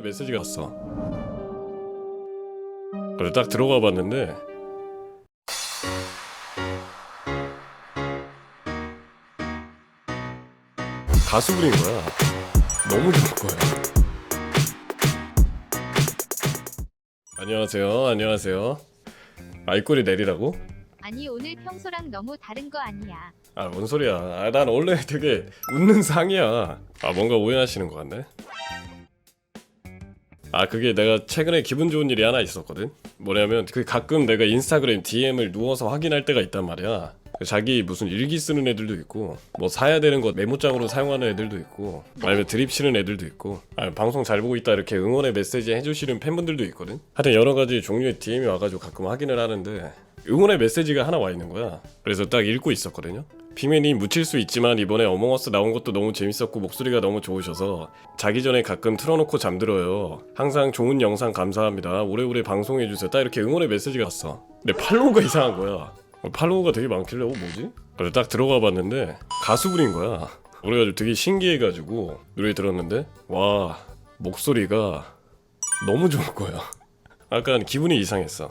응원의 메시지가 왔어. 그래 딱 들어가 봤는데 가수 부린 거야. 너무 좋은 거야. 안녕하세요. 안녕하세요. 아이꼬리 내리라고? 아니 오늘 평소랑 너무 다른 거 아니야. 아, 뭔 소리야. 아, 난 원래 되게 웃는 상이야. 아, 뭔가 오해하시는 것 같네. 아, 그게 내가 최근에 기분 좋은 일이 하나 있었거든. 뭐냐면 그 가끔 내가 인스타그램 DM을 누워서 확인할 때가 있단 말이야. 자기 무슨 일기 쓰는 애들도 있고 뭐 사야 되는 거 메모장으로 사용하는 애들도 있고 아니면 드립 치는 애들도 있고 아니면 방송 잘 보고 있다 이렇게 응원의 메시지 해주시는 팬분들도 있거든 하여튼 여러 가지 종류의 DM이 와가지고 가끔 확인을 하는데 응원의 메시지가 하나 와 있는 거야 그래서 딱 읽고 있었거든요 피맨이 묻힐 수 있지만 이번에 어몽어스 나온 것도 너무 재밌었고 목소리가 너무 좋으셔서 자기 전에 가끔 틀어놓고 잠들어요. 항상 좋은 영상 감사합니다. 오래오래 방송해주세요. 딱 이렇게 응원의 메시지가 왔어. 근데 팔로우가 이상한 거야. 팔로우가 되게 많길래 어 뭐지? 그래서 딱 들어가 봤는데 가수분인 거야. 그래가지고 되게 신기해가지고 노래 들었는데 와 목소리가 너무 좋은 거야. 약간 기분이 이상했어.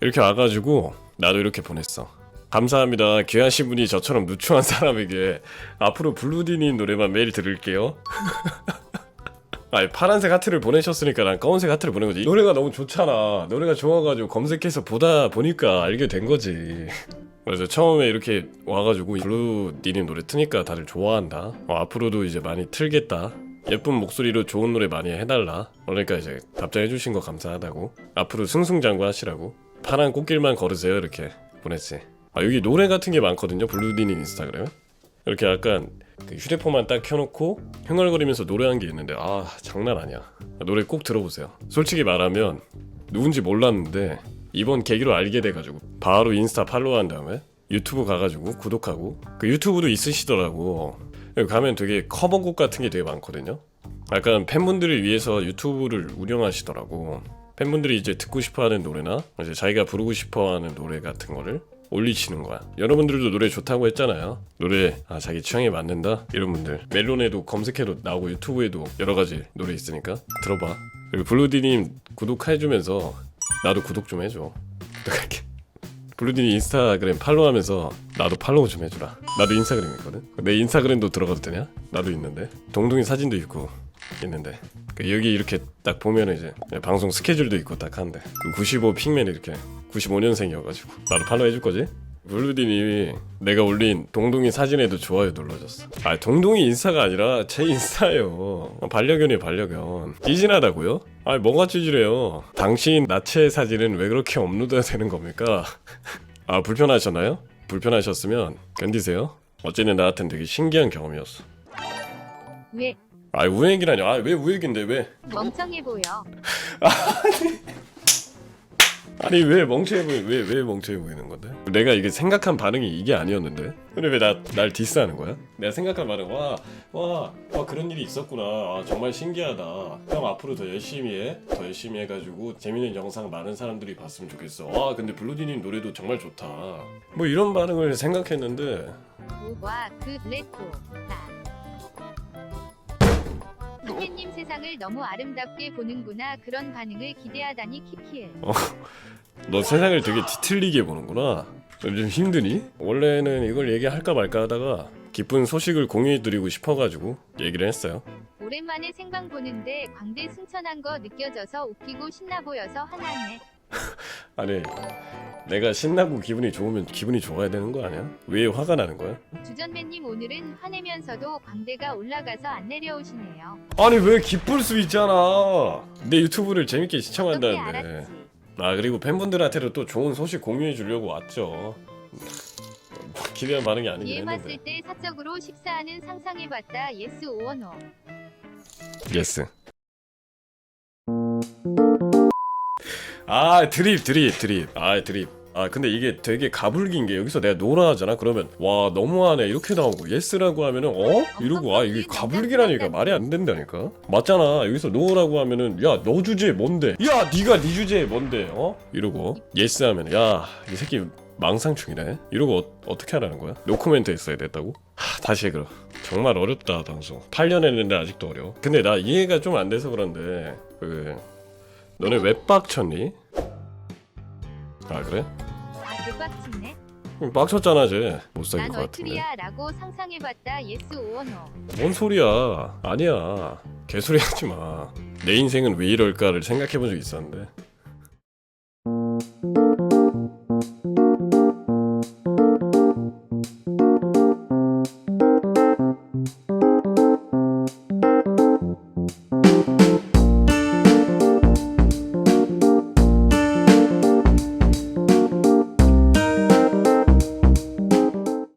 이렇게 와가지고 나도 이렇게 보냈어. 감사합니다. 귀하신 분이 저처럼 누추한 사람에게 앞으로 블루디님 노래만 매일 들을게요. 아니 파란색 하트를 보내셨으니까 난 검은색 하트를 보낸 거지. 노래가 너무 좋잖아. 노래가 좋아가지고 검색해서 보다 보니까 알게 된 거지. 그래서 처음에 이렇게 와가지고 블루디님 노래 트니까 다들 좋아한다. 어, 앞으로도 이제 많이 틀겠다. 예쁜 목소리로 좋은 노래 많이 해달라. 그러니까 이제 답장해주신 거 감사하다고. 앞으로 승승장구 하시라고. 파란 꽃길만 걸으세요 이렇게 보냈지. 아 여기 노래 같은 게 많거든요. 블루디님 인스타그램. 이렇게 약간 그 휴대폰만 딱 켜놓고 흥얼거리면서 노래한 게 있는데 아 장난 아니야. 노래 꼭 들어보세요. 솔직히 말하면 누군지 몰랐는데 이번 계기로 알게 돼가지고 바로 인스타 팔로우한 다음에 유튜브 가가지고 구독하고 그 유튜브도 있으시더라고. 가면 되게 커버곡 같은 게 되게 많거든요. 약간 팬분들을 위해서 유튜브를 운영하시더라고. 팬분들이 이제 듣고 싶어하는 노래나 이제 자기가 부르고 싶어하는 노래 같은 거를 올리시는 거야. 여러분들도 노래 좋다고 했잖아요. 노래 아 자기 취향에 맞는다 이런 분들 멜론에도 검색해도 나오고 유튜브에도 여러 가지 노래 있으니까 들어봐. 그리고 블루디님 구독해주면서 나도 구독 좀 해줘. 부탁할게. 블루디님 인스타그램 팔로우하면서 나도 팔로우 좀 해주라. 나도 인스타그램 있거든. 내 인스타그램도 들어가도 되냐? 나도 있는데. 동동이 사진도 있고 있는데. 그 여기 이렇게 딱 보면 이제 방송 스케줄도 있고 딱. 그95 핑맨 이렇게 95년생이어가지고 나도 팔로우 해줄 거지? 블루디님이 내가 올린 동동이 사진에도 좋아요 눌러줬어. 아 동동이 인스타가 아니라 제 인스타예요. 반려견이 반려견. 찌질하다고요? 아 뭐가 찌질해요? 당신 나체 사진은 왜 그렇게 업로드가 되는 겁니까? 아 불편하셨나요? 불편하셨으면 견디세요. 어쨌든 나한텐 되게 신기한 경험이었어. 왜 아 우액이라뇨? 아왜 우액인데 왜? 멍청해 보여? 아니 왜 멍청해 보이 왜왜 멍청해 보이는 건데? 내가 이게 생각한 반응이 이게 아니었는데? 근데 왜 나 날 디스하는 거야? 내가 생각한 반응 와와 와 그런 일이 있었구나 아, 정말 신기하다 형 앞으로 더 열심히 해 더 열심히 해가지고 재밌는 영상 많은 사람들이 봤으면 좋겠어 와 근데 블루디님 노래도 정말 좋다 뭐 이런 반응을 생각했는데 오와 그 레토 나. 피디님 세상을 너무 아름답게 보는구나 그런 반응을 기대하다니 키키을. 너 세상을 되게 뒤틀리게 보는구나 좀 힘드니? 원래는 이걸 얘기할까 말까 하다가 기쁜 소식을 공유해드리고 싶어가지고 얘기를 했어요 오랜만에 생방 보는데 광대 승천한 거 느껴져서 웃기고 신나 보여서 화나네. 아니 내가 신나고 기분이 좋으면 기분이 좋아야 되는 거 아니야? 왜 화가 나는 거야? 주전매님 오늘은 화내면서도 광대가 올라가서 안 내려오시네요. 아니 왜 기쁠 수 있잖아 내 유튜브를 재밌게 어떻게 시청한다는데 알았지? 아 그리고 팬분들한테도 또 좋은 소식 공유해 주려고 왔죠 기대한 반응이 아니긴 했는데 봤을 때 사적으로 식사하는 상상해봤다 예스 오원호. 예스 아 드립 드립 드립. 아 드립. 아 근데 이게 되게 가불긴 게 여기서 내가 노라 하잖아 그러면. 와 너무하네. 이렇게 나오고. 예스라고 하면은 어? 이러고. 아 이게 가불기라니까. 말이 안 된다니까. 맞잖아. 여기서 노라고 하면은 야 너 주제 뭔데? 야 네가 네 주제 뭔데? 어? 이러고. 예스 하면 야이 새끼 망상충이네. 이러고 어, 어떻게 하라는 거야? 노코멘트 했어야 됐다고? 하, 다시 해 그럼 정말 어렵다 방송. 8년 했는데 아직도 어려워. 근데 나 이해가 좀 안 돼서 그런데 그 너네 왜 빡쳤니? 아 그래? 아. 그럼 빡쳤잖아 쟤 못살릴 난것 같은데 얼트리아라고 상상해봤다. 예스 오어노. 뭔 소리야 아니야 개소리 하지 마 내 인생은 왜 이럴까를 생각해 본 적 있었는데